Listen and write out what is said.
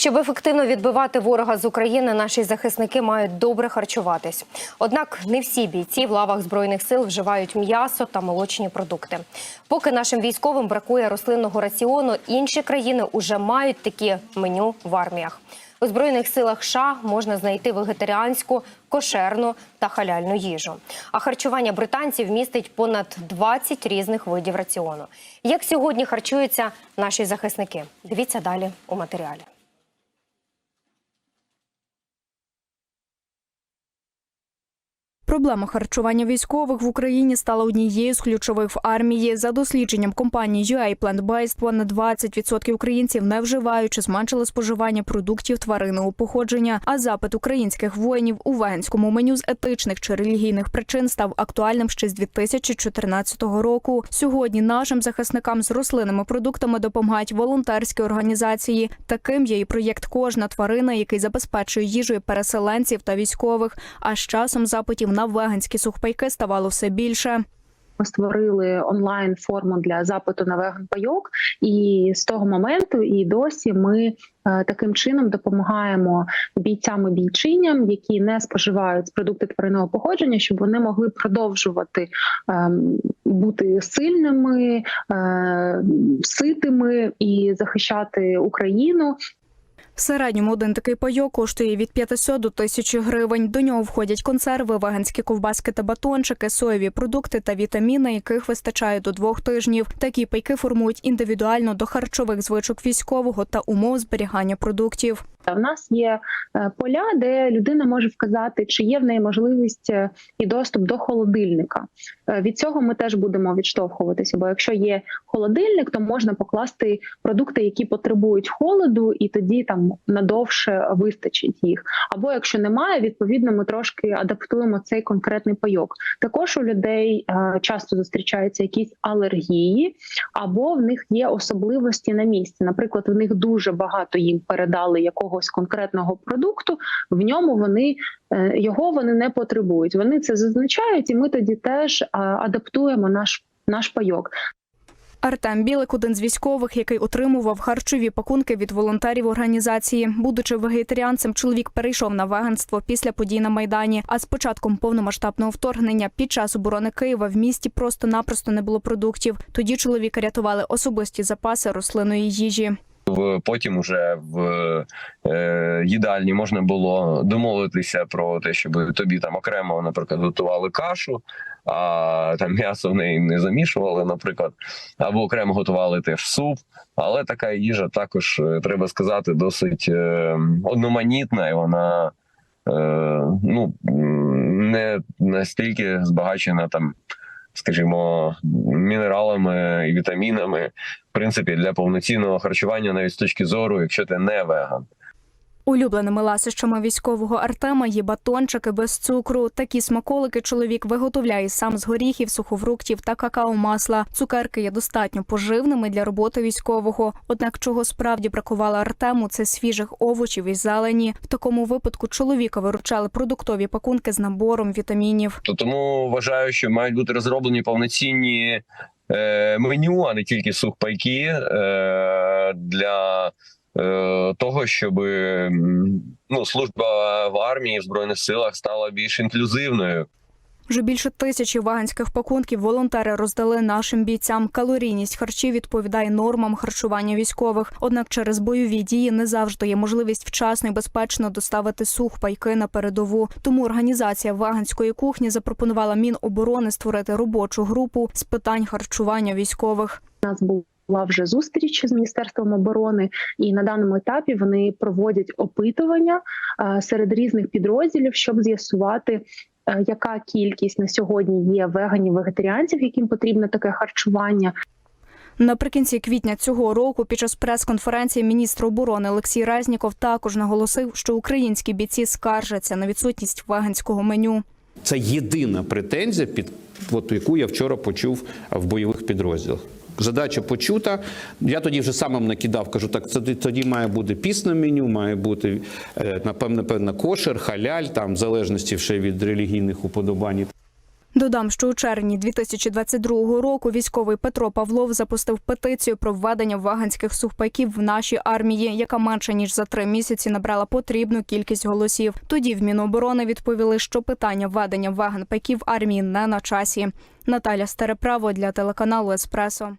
Щоб ефективно відбивати ворога з України, наші захисники мають добре харчуватись. Однак не всі бійці в лавах збройних сил вживають м'ясо та молочні продукти. Поки нашим військовим бракує рослинного раціону, інші країни уже мають такі меню в арміях. У збройних силах США можна знайти вегетаріанську, кошерну та халяльну їжу. А харчування британців містить понад 20 різних видів раціону. Як сьогодні харчуються наші захисники? Дивіться далі у матеріалі. Проблема харчування військових в Україні стала однією з ключових в армії. За дослідженням компанії UA Plant-Based, понад 20% українців не вживають чи зменшили споживання продуктів тваринного походження. А запит українських воїнів у веганському меню з етичних чи релігійних причин став актуальним ще з 2014 року. Сьогодні нашим захисникам з рослинними продуктами допомагають волонтерські організації. Таким є і проєкт Кожна тварина, який забезпечує їжею переселенців та військових. А з часом запитів на веганські сухпайки ставало все більше. Ми створили онлайн форму для запиту на веган пайок, і з того моменту і досі ми е, таким чином допомагаємо бійцям і бійчиням, які не споживають продукти тваринного походження, щоб вони могли продовжувати е, бути сильними, е, ситими і захищати Україну. В середньому один такий пайок коштує від 500 до 1000 гривень. До нього входять консерви, веганські ковбаски та батончики, соєві продукти та вітаміни, яких вистачає до двох тижнів. Такі пайки формують індивідуально до харчових звичок військового та умов зберігання продуктів. У нас є поля, де людина може вказати, чи є в неї можливість е, і доступ до холодильника. Е, Від цього ми теж будемо відштовхуватися. Бо якщо є холодильник, то можна покласти продукти, які потребують холоду, і тоді там надовше вистачить їх. Або якщо немає, відповідно ми трошки адаптуємо цей конкретний пайок. Також у людей е, часто зустрічаються якісь алергії, або в них є особливості на місці. Наприклад, в них дуже багато їм передали якогось конкретного продукту. В ньому вони е, його вони не потребують. Вони це зазначають, і ми тоді теж адаптуємо наш наш пайок. Артем Білик один з військових, який отримував харчові пакунки від волонтерів організації. Будучи вегетаріанцем, чоловік перейшов на веганство після подій на майдані. А з початком повномасштабного вторгнення під час оборони Києва в місті просто-напросто не було продуктів. Тоді чоловіка рятували особисті запаси рослинної їжі. В потім уже в е, їдальні можна було домовитися про те, щоб тобі там окремо, наприклад, готували кашу, а там м'ясо в неї не замішували, наприклад, або окремо готували теж суп. Але така їжа також е, треба сказати досить е, одноманітна, і вона е, ну не настільки збагачена там. Скажімо, мінералами і вітамінами, в принципі, для повноцінного харчування, навіть з точки зору, якщо ти не веган. Улюбленими ласощами військового Артема є батончики без цукру. Такі смаколики чоловік виготовляє сам з горіхів, сухофруктів та какао-масла. Цукерки є достатньо поживними для роботи військового. Однак, чого справді бракувало Артему, це свіжих овочів і зелені. В такому випадку чоловіка виручали продуктові пакунки з набором вітамінів. Тому вважаю, що мають бути розроблені повноцінні меню, а не тільки сухпайки е, для е, того, щоб ну, служба в армії в збройних силах стала більш інклюзивною. Вже більше тисячі ваганських пакунків волонтери роздали нашим бійцям. Калорійність харчів відповідає нормам харчування військових. Однак через бойові дії не завжди є можливість вчасно і безпечно доставити сухпайки на передову. Тому організація ваганської кухні запропонувала Міноборони створити робочу групу з питань харчування військових. Нас був була вже зустріч з міністерством оборони, і на даному етапі вони проводять опитування е, серед різних підрозділів, щоб з'ясувати. Е, Яка кількість на сьогодні є веганів вегетаріанців, яким потрібно таке харчування? Наприкінці квітня цього року, під час прес-конференції міністр оборони Олексій Резніков також наголосив, що українські бійці скаржаться на відсутність веганського меню. Це єдина претензія, під от, яку я вчора почув в бойових підрозділах. Задача почута. Я тоді вже самим накидав, кажу, так це тоді має бути пісне меню, має бути е, напевно, напевно, кошер, халяль, там в залежності ще від релігійних уподобань. Додам, що у червні 2022 року військовий Петро Павлов запустив петицію про введення ваганських сухпайків в нашій армії, яка менше ніж за три місяці набрала потрібну кількість голосів. Тоді в Міноборони відповіли, що питання введення ваган-пайків армії не на часі. Наталя Стереправо для телеканалу Еспресо.